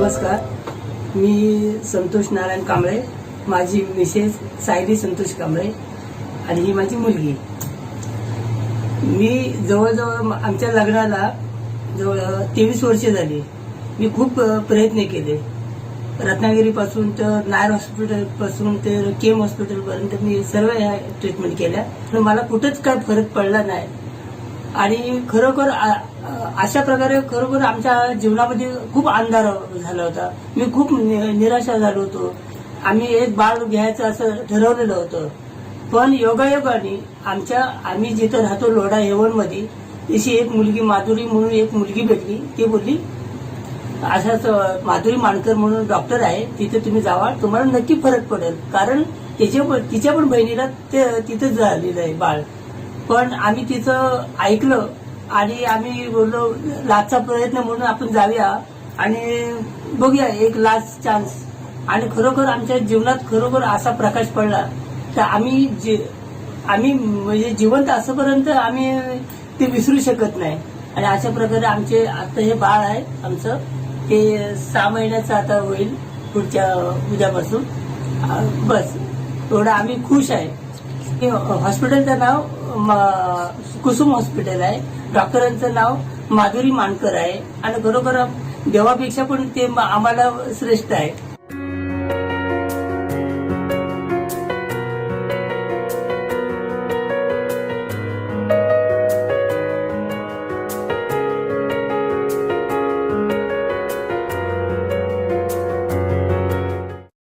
नमस्कार. मी संतोष नारायण कांबळे. माझी मिसेस सायली संतोष कांबळे आणि ही माझी मुलगी. मी जवळजवळ आमच्या लग्नाला जवळ तेवीस वर्षे झाली. मी खूप प्रयत्न केले. रत्नागिरीपासून तर नायर हॉस्पिटलपासून ते केम हॉस्पिटलपर्यंत मी सर्व ह्या ट्रीटमेंट केल्या. पण मला कुठंच काय फरक पडला नाही. आणि खरोखर आ- अशा प्रकारे खरोखर आमच्या जीवनामध्ये खूप अंधार झाला होता. मी खूप नि- निराशा झालो होतो. आम्ही एक बाळ घ्यायचं असं ठरवलेलं होतं. पण योगायोगाने आमच्या आम्ही जिथं राहतो लोढा हेवनमध्ये तशी एक मुलगी माधुरी म्हणून एक मुलगी भेटली. ती बोलली अशाच माधुरी मानकर म्हणून डॉक्टर आहे. तिथे तुम्ही जावा. तुम्हाला नक्की फरक पडेल. कारण तिच्या पण तिच्या पण बहिणीला ते तिथंच झालेलं आहे बाळ. पण आम्ही तिचं ऐकलं आणि आम्ही बोललो लाचचा प्रयत्न म्हणून आपण जाऊया आणि बघूया एक लास्ट चान्स. आणि खरोखर आमच्या जीवनात खरोखर असा प्रकाश पडला तर आम्ही जे आम्ही म्हणजे जिवंत असंपर्यंत आम्ही ते विसरू शकत नाही. आणि अशा प्रकारे आमचे आता हे बाळ आहे आमचं ते सहा महिन्याचं आता होईल पुढच्या उद्यापासून. बस एवढं आम्ही खुश आहे. हॉस्पिटलचं नाव कुसुम हॉस्पिटल आहे. डॉक्टरांचं नाव माधुरी मानकर आहे. आणि खरोखर देवापेक्षा पण ते आम्हाला श्रेष्ठ आहे.